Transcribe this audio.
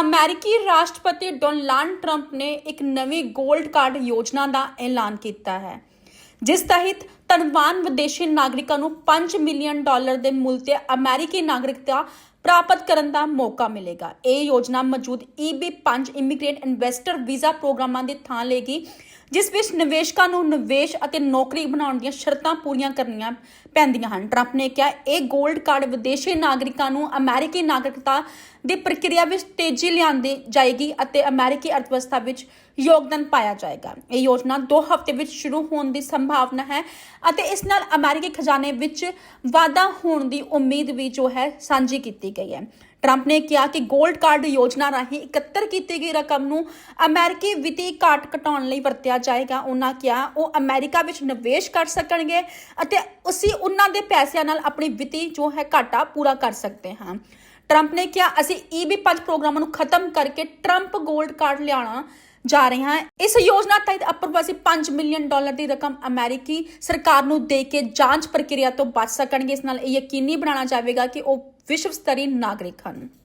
ਅਮਰੀਕੀ ਰਾਸ਼ਟਰਪਤੀ Donald Trump ਨੇ ਇੱਕ ਨਵੀਂ 골ਡ ਕਾਰਡ ਯੋਜਨਾ ਦਾ ਐਲਾਨ ਕੀਤਾ ਹੈ, ਜਿਸ ਤਹਿਤ ਧਨਵਾਨ ਵਿਦੇਸ਼ੀ ਨਾਗਰਿਕਾਂ ਨੂੰ 5 ਮਿਲੀਅਨ ਡਾਲਰ ਦੇ ਮੁੱਲ ਤੇ ਅਮਰੀਕੀ ਨਾਗਰਿਕਤਾ ਪ੍ਰਾਪਤ ਕਰਨ ਦਾ ਮੌਕਾ ਮਿਲੇਗਾ। ਇਹ ਯੋਜਨਾ ਮੌਜੂਦ EB5 ਇਮੀਗ੍ਰੇਟ ਇਨਵੈਸਟਰ ਵੀਜ਼ਾ ਪ੍ਰੋਗਰਾਮਾਂ ਦੀ ਥਾਂ ਲਏਗੀ, ਜਿਸ ਵਿੱਚ ਨਿਵੇਸ਼ਕਾਂ ਨੂੰ ਨਿਵੇਸ਼ ਅਤੇ ਨੌਕਰੀ ਬਣਾਉਣ ਦੀਆਂ ਸ਼ਰਤਾਂ ਪੂਰੀਆਂ ਕਰਨੀਆਂ ਪੈਂਦੀਆਂ ਹਨ। ਟਰੰਪ ਨੇ ਕਿਹਾ, ਇਹ 골ਡ ਕਾਰਡ ਵਿਦੇਸ਼ੀ ਨਾਗਰਿਕਾਂ ਨੂੰ ਅਮਰੀਕੀ ਨਾਗਰਿਕਤਾ ਦੀ ਪ੍ਰਕਿਰਿਆ ਵਿੱਚ ਤੇਜ਼ੀ ਲਿਆਂਦੀ ਜਾਏਗੀ ਅਤੇ ਅਮਰੀਕੀ ਅਰਥਵਿਵਸਥਾ ਵਿੱਚ ਯੋਗਦਾਨ ਪਾਇਆ ਜਾਏਗਾ। ਇਹ ਯੋਜਨਾ 2 ਹਫ਼ਤੇ ਵਿੱਚ ਸ਼ੁਰੂ ਹੋਣ ਦੀ ਸੰਭਾਵਨਾ ਹੈ ਅਤੇ ਇਸ ਨਾਲ ਅਮਰੀਕੀ ਖਜ਼ਾਨੇ ਵਿੱਚ ਵਾਧਾ ਹੋਣ ਦੀ ਉਮੀਦ ਵੀ ਜੋ ਹੈ ਸਾਂਝੀ ਕੀਤੀ ਗਈ ਹੈ। ਟਰੰਪ ਨੇ ਕਿਹਾ ਕਿ 골ਡ ਕਾਰਡ ਯੋਜਨਾ ਰਾਹੀਂ ਇਕੱਤਰ ਕੀਤੀ ਗਈ ਰਕਮ ਨੂੰ ਅਮਰੀਕੀ ਵਿੱਤੀ ਘਾਟ ਘਟਾਉਣ ਲਈ ਵਰਤਿਆ ਜਾਏਗਾ। ਉਹਨਾਂ ਕਿਹਾ ਉਹ ਅਮਰੀਕਾ ਵਿੱਚ ਨਿਵੇਸ਼ ਕਰ ਸਕਣਗੇ ਅਤੇ ਅਸੀਂ ਉਹਨਾਂ ਦੇ ਪੈਸਿਆਂ ਨਾਲ ਆਪਣੀ ਵਿੱਤੀ ਜੋ ਹੈ ਘਾਟਾ ਪੂਰਾ ਕਰ ਸਕਦੇ ਹਾਂ। ਟਰੰਪ ਨੇ ਕਿਹਾ, ਅਸੀਂ EB5 ਪ੍ਰੋਗਰਾਮਾਂ ਨੂੰ ਖਤਮ ਕਰਕੇ ਟਰੰਪ 골ਡ ਕਾਰਡ ਲਿਆਉਣਾ ਜਾ ਰਹੇ ਹਾਂ। ਇਸ ਯੋਜਨਾ ਤਹਿਤ ਅਪਰਵਾਸੀ 5 ਮਿਲੀਅਨ ਡਾਲਰ ਦੀ ਰਕਮ ਅਮਰੀਕੀ ਸਰਕਾਰ ਨੂੰ ਦੇ ਕੇ ਜਾਂਚ ਪ੍ਰਕਿਰਿਆ ਤੋਂ ਬਚ ਸਕਣਗੇ। ਇਸ ਨਾਲ ਇਹ ਯਕੀਨੀ ਬਣਾਉਣਾ ਜਾਵੇਗਾ ਕਿ ਉਹ ਵਿਸ਼ਵ ਸਤਰੀ ਨਾਗਰਿਕ ਹਨ।